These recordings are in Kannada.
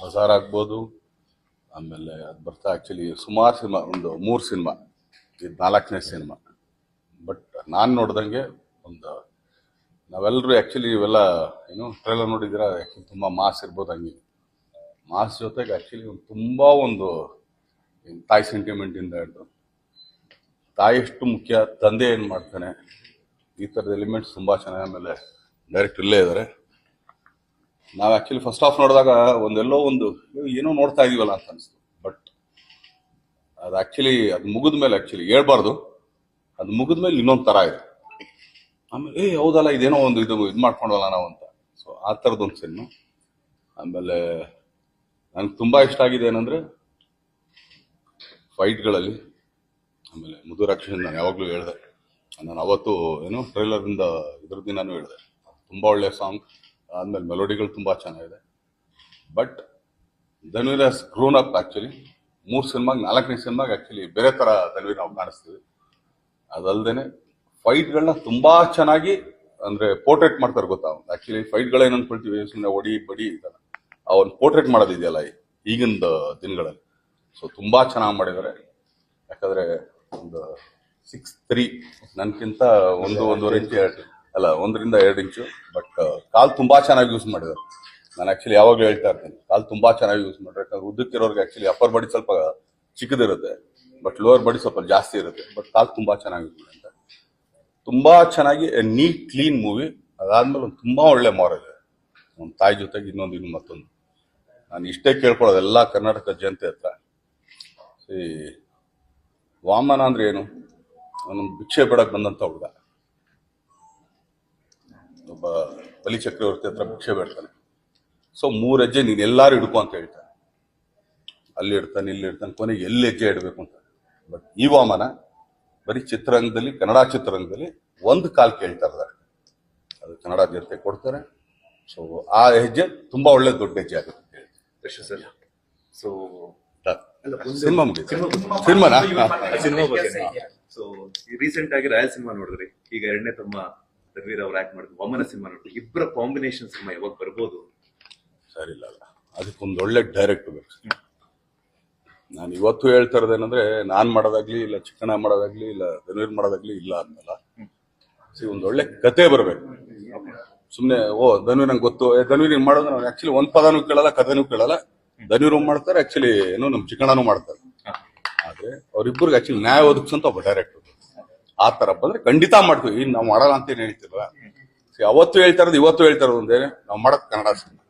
ಬಜಾರ್ ಆಗ್ಬೋದು ಆಮೇಲೆ ಅದು ಬರ್ತಾ ಆ್ಯಕ್ಚುಲಿ ಸುಮಾರು ಸಿನಿಮಾ, ಒಂದು ಮೂರು ಸಿನಿಮಾ ಇದು ನಾಲ್ಕನೇ ಸಿನಿಮಾ. ಬಟ್ ನಾನು ನೋಡ್ದಂಗೆ ಒಂದು ನಾವೆಲ್ಲರೂ ಆ್ಯಕ್ಚುಲಿ ಇವೆಲ್ಲ, ಏನು ಟ್ರೈಲರ್ ನೋಡಿದ್ರೆ ಆ್ಯಕ್ಚುಲಿ ತುಂಬ ಮಾಸ್ ಇರ್ಬೋದು ಹಂಗೆ. ಮಾಸ್ ಜೊತೆಗೆ ಆ್ಯಕ್ಚುಲಿ ಒಂದು ತುಂಬ ಒಂದು ತಾಯಿ ಸೆಂಟಿಮೆಂಟಿಂದ ಹಿಡ್ದು, ತಾಯಿ ಎಷ್ಟು ಮುಖ್ಯ, ತಂದೆ ಏನು ಮಾಡ್ತಾನೆ, ಈ ಥರದ ಎಲಿಮೆಂಟ್ಸ್ ತುಂಬ ಚೆನ್ನಾಗಿ ಆಮೇಲೆ ಡೈರೆಕ್ಟ್ ಇಲ್ಲೇ ಇದ್ದಾರೆ. ನಾವು ಆ್ಯಕ್ಚುಲಿ ಫಸ್ಟ್ ಆಫ್ ನೋಡಿದಾಗ ಒಂದೆಲ್ಲೋ ಒಂದು ಏನೋ ನೋಡ್ತಾ ಇದೀವಲ್ಲ ಅಂತ ಅನಿಸ್ತು. ಬಟ್ ಅದು ಆ್ಯಕ್ಚುಲಿ ಅದು ಮುಗಿದ ಮೇಲೆ ಆ್ಯಕ್ಚುಲಿ ಹೇಳ್ಬಾರ್ದು. ಅದು ಮುಗಿದ ಮೇಲೆ ಇನ್ನೊಂದು ಥರ ಇದೆ. ಆಮೇಲೆ, ಏ, ಹೌದಲ್ಲ, ಇದೇನೋ ಒಂದು ಇದು ಇದು ಮಾಡ್ಕೊಂಡಲ್ಲ ನಾವು ಅಂತ. ಸೊ ಆ ಥರದ್ದೊಂದು ಸಿನಿಮಾ ಆಮೇಲೆ ನನಗೆ ತುಂಬ ಇಷ್ಟ ಆಗಿದೆ ಏನಂದರೆ ಫೈಟ್ಗಳಲ್ಲಿ ಆಮೇಲೆ ಮುದುರಾಕ್ಷನ್ ನಾನು ಯಾವಾಗಲೂ ಹೇಳಿದೆ. ನಾನು ಅವತ್ತು ಏನು ಟ್ರೈಲರಿಂದ ಇದ್ರ ದಿನಾನೂ ಹೇಳಿದೆ. ತುಂಬ ಒಳ್ಳೆಯ ಸಾಂಗ್ ಆದಮೇಲೆ ಮೆಲೋಡಿಗಳು ತುಂಬ ಚೆನ್ನಾಗಿದೆ. ಬಟ್ ಧನ್ವೀರ್ ಹಸ್ ಗ್ರೋನ್ ಅಪ್ ಆ್ಯಕ್ಚುಲಿ ಮೂರು ಸಿನಿಮಾಗೆ ನಾಲ್ಕನೇ ಸಿನಿಮಾಗೆ ಆ್ಯಕ್ಚುಲಿ ಬೇರೆ ಥರ ಧನ್ವೀರ್ ನಾವು ಕಾಣಿಸ್ತೀವಿ. ಅದಲ್ದೇನೆ ಫೈಟ್ಗಳನ್ನ ತುಂಬ ಚೆನ್ನಾಗಿ ಅಂದರೆ ಪೋರ್ಟ್ರೇಟ್ ಮಾಡ್ತಾರೆ ಗೊತ್ತಾ? ಆ್ಯಕ್ಚುಲಿ ಫೈಟ್ಗಳೇನು ಅನ್ಕೊಳ್ತೀವಿ ಸುಮ್ಮನೆ ಒಡಿ ಬಡಿ ಇದಲ್ಲ. ಅವನ್ ಪೋರ್ಟ್ರೇಟ್ ಮಾಡೋದಿದೆಯಲ್ಲ ಈಗಿನ ದಿನಗಳಲ್ಲಿ. ಸೊ ತುಂಬ ಚೆನ್ನಾಗಿ ಮಾಡಿದ್ದಾರೆ. ಯಾಕಂದರೆ ಒಂದು ಸಿಕ್ಸ್ ತ್ರೀ ನನಗಿಂತ ಒಂದು ಒಂದೂವರೆ ಇಂಚು ಅಲ್ಲ, ಒಂದರಿಂದ ಎರಡು ಇಂಚು ಬಟ್ ಕಾಲು ತುಂಬ ಚೆನ್ನಾಗಿ ಯೂಸ್ ಮಾಡಿದ್ದಾರೆ. ನಾನು ಆ್ಯಕ್ಚುಲಿ ಯಾವಾಗಲೂ ಹೇಳ್ತಾ ಇರ್ತೀನಿ, ಕಾಲು ತುಂಬ ಚೆನ್ನಾಗಿ ಯೂಸ್ ಮಾಡಿದ್ರೆ ಯಾಕಂದ್ರೆ ಉದ್ದಕ್ಕಿರೋರ್ಗೆ ಆ್ಯಕ್ಚುಲಿ ಅಪ್ಪರ್ ಬಾಡಿ ಸ್ವಲ್ಪ ಚಿಕ್ಕದಿರುತ್ತೆ ಬಟ್ ಲೋವರ್ ಬಾಡಿ ಸ್ವಲ್ಪ ಜಾಸ್ತಿ ಇರುತ್ತೆ ಬಟ್ ಕಾಲು ತುಂಬ ಚೆನ್ನಾಗಿ ಯೂಸ್ ಅಂತ. ತುಂಬ ಚೆನ್ನಾಗಿ ನೀಟ್ ಕ್ಲೀನ್ ಮೂವಿ ಅದಾದ್ಮೇಲೆ ಒಂದು ತುಂಬ ಒಳ್ಳೆ ಮಾರಲ್ ಇದೆ ಒಂದು ತಾಯಿ ಜೊತೆಗೆ ಇನ್ನೊಂದು ಇನ್ನು ಮತ್ತೊಂದು. ನಾನು ಇಷ್ಟೇ ಕೇಳ್ಕೊಳ್ಳೋದು ಎಲ್ಲ ಕರ್ನಾಟಕ ಜನತೆ ಹತ್ರ. ಈ ವಾಮನ ಅಂದ್ರೆ ಏನು? ಅವನೊಂದು ಭಿಕ್ಷೆ ಬೇಡಕ್ಕೆ ಬಂದಂಥ ಹುಡುಗ. ಒಬ್ಬ ಬಲಿ ಚಕ್ರವರ್ತಿ ಹತ್ರ ಭಿಕ್ಷೆ ಬೇಡ್ತಾನೆ. ಸೊ ಮೂರು ಹೆಜ್ಜೆ ನೀನು ಎಲ್ಲಾರು ಹಿಡ್ಕೊ ಅಂತ ಹೇಳ್ತಾನೆ. ಅಲ್ಲಿ ಇಡ್ತಾನೆ ಇಲ್ಲಿ ಇಡ್ತಾನೆ ಕೊನೆಗೆ ಎಲ್ಲಿ ಹೆಜ್ಜೆ ಇಡಬೇಕು ಅಂತ. ಬಟ್ ಈ ವಾಮನ ಬರೀ ಚಿತ್ರರಂಗದಲ್ಲಿ ಕನ್ನಡ ಚಿತ್ರರಂಗದಲ್ಲಿ ಒಂದು ಕಾಲ್ ಕೇಳ್ತಾ ಇದ್ದಾರೆ. ಅದು ಕನ್ನಡ ಜನತೆ ಕೊಡ್ತಾರೆ. ಸೊ ಆ ಹೆಜ್ಜೆ ತುಂಬಾ ಒಳ್ಳೆ ದೊಡ್ಡ ಹೆಜ್ಜೆ ಆಗುತ್ತೆ ಅಂತ ಹೇಳಿ ಯಶ್ ಸರ್. ಸೊ ಸಿನಿಮಾ ಮುಗಿತು ಸಿನಿಮಾನಾ? ಸಿನಿಮಾ ಬಗ್ಗೆ ಸೊ ರೀಸೆಂಟ್ ಆಗಿ ರಾಯಲ್ ಸಿನಿಮಾ ನೋಡಿದ್ರಿ. ಈಗ ಎರಡನೇ ತಮ್ಮ ರಣವೀರ್ ಅವ್ರು ಆಕ್ಟ್ ಮಾಡಿದ್ರು ವಾಮನ ಸಿನಿಮಾ ನೋಡಿದ್ರು ಇಬ್ಬರ ಕಾಂಬಿನೇಷನ್ ಸಿನಿಮಾ ಯಾವಾಗ ಬರ್ಬೋದು? ಸರಿ ಇಲ್ಲ ಅಲ್ಲ. ಅದಕ್ಕೊಂದು ಒಳ್ಳೆ ಡೈರೆಕ್ಟ್ ಬೇಕು. ನಾನು ಇವತ್ತು ಹೇಳ್ತಾ ಇರೋದೇನಂದ್ರೆ ನಾನ್ ಮಾಡೋದಾಗ್ಲಿ ಇಲ್ಲ ಚಿಕ್ಕಣ್ಣ ಮಾಡೋದಾಗ್ಲಿ ಇಲ್ಲ ಧನುವೀರ್ ಮಾಡೋದಾಗ್ಲಿ ಇಲ್ಲ ಅಂದಲ್ಲ ಸಿ ಒಂದು ಒಳ್ಳೆ ಕತೆ ಬರಬೇಕು. ಸುಮ್ಮನೆ ಓ ಧನುವೀರ್ ನಂಗೆ ಗೊತ್ತು. ಧನ್ವೀರ್ ಹಿಂಗ್ ಮಾಡೋದು ನಾನು ಆಕ್ಚುಲಿ ಒಂದ್ ಪದನೂ ಕೇಳಲ್ಲ ಕಥೆನೂ ಕೇಳಲ್ಲ. ಧನುವೀರ್ ಮಾಡ್ತಾರೆ ಆಕ್ಚುಲಿ ಏನು ನಮ್ ಚಿಕ್ಕಣ್ಣನೂ ಮಾಡ್ತಾರೆ. ಆದ್ರೆ ಅವ್ರಿಬ್ರಿಗೆ ಆಕ್ಚುಲಿ ನ್ಯಾಯ ಒದಗಿಸಂತ ಒಬ್ಬ ಡೈರೆಕ್ಟರ್ ಆ ತರ ಬಂದ್ರೆ ಖಂಡಿತ ಮಾಡ್ತೀವಿ. ಇನ್ನು ನಾವು ಮಾಡಲ್ಲ ಅಂತ ಏನು ಹೇಳ್ತಿಲ್ವಾ? ಅವತ್ತು ಹೇಳ್ತಾ ಇರೋದು ಇವತ್ತು ಹೇಳ್ತಾ ಇರೋದು ಒಂದೇ ನಾವು ಮಾಡೋದು ಕನ್ನಡ ಸಿನಿಮಾ.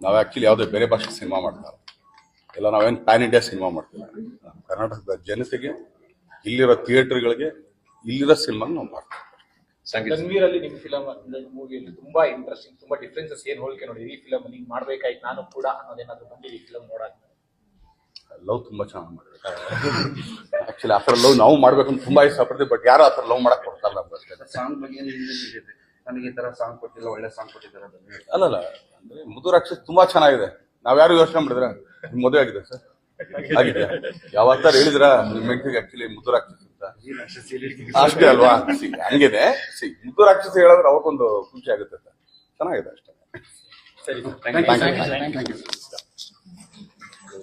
ನಾವು ಆಕ್ಚುಲಿ ಯಾವುದೇ ಬೇರೆ ಭಾಷೆ ಸಿನಿಮಾ ಮಾಡ್ತಾರೆ ಇಲ್ಲ. ನಾವೇನು ಪ್ಯಾನ್ ಇಂಡಿಯಾ ಸಿನಿಮಾ ಮಾಡ್ತೀವಿ ಕರ್ನಾಟಕದ ಜನತೆಗೆ ಇಲ್ಲಿರೋ ಥಿಯೇಟರ್ಗಳಿಗೆ ಇಲ್ಲಿರೋ ಸಿನಿಮಾ ನಾವು ಮಾಡ್ತೀವಿ ರಣವೀರ್ ಅಲ್ಲಿ ನಿಮ್ ಫಿಲಮ್ ಮೂವಿಯಲ್ಲಿ ತುಂಬಾ ಇಂಟ್ರೆಸ್ಟಿಂಗ್ ತುಂಬಾ ಡಿಫ್ರೆನ್ಸಸ್ ಏನು ಹೋಲಿಕೆ ನೋಡಿ? ಈ ಫಿಲಮ್ ನೀವು ಮಾಡ್ಬೇಕಾಯ್ತು ನಾನು ಕೂಡ ಅನ್ನೋದೇನಾದ್ರು ಬಂದಿದೆ ಈ ಫಿಲಮ್ ನೋಡಕ್ಕೆ ಲವ್ ತುಂಬಾ ಚೆನ್ನಾಗಿ ಮಾಡಿದ್ರು ಆಕ್ಚುಲಿ ಆ ಥರ ಲವ್ ನಾವು ಅಂತ ತುಂಬಾ ಇಷ್ಟಪಡ್ತೀವಿ ಬಟ್ ಯಾರು ಆ ಥರ ಲವ್ ಮಾಡಕ್ ಕೊಡ್ತಾರಲ್ಲ ಅಷ್ಟೇ. ಸಾಂಗ್ ಬಗ್ಗೆ ನನಗೆ ಈ ತರ ಸಾಂಗ್ ಕೊಟ್ಟಿಲ್ಲ ಒಳ್ಳೆ ಸಾಂಗ್ ಕೊಟ್ಟಿದ್ದಾರೆ ಅಲ್ಲ ಅಲ್ಲಲ್ಲ ಅಂದ್ರೆ ಮುದು ರಾಕ್ಷಸ್ ತುಂಬಾ ಚೆನ್ನಾಗಿದೆ. ನಾವ್ ಯಾರು ಯೋಚನೆ ಮಾಡಿದ್ರೆ ನಿಮ್ ಮದುವೆ ಆಗಿದೆ ಸರ್. ಆಗಿದೆ. ಯಾವತ್ತಾರ ಹೇಳಿದ್ರ ನಿಮ್ ಹೆಂಡತಿಗೆ ಆಕ್ಚುಲಿ ಮುದು ರಾಕ್ಷಸ್ ಅಂತ? ಅಷ್ಟೇ ಅಲ್ವಾ? ಸಿ ಹಂಗಿದೆ. ಸಿ ಮುದು ರಾಕ್ಷಸ ಹೇಳಿದ್ರೆ ಅವಕ್ಕೊಂದು ಖುಷಿ ಆಗುತ್ತೆ ಸರ್. ಚೆನ್ನಾಗಿದೆ ಅಷ್ಟೇ. ಸರಿ ಥ್ಯಾಂಕ್ ಯು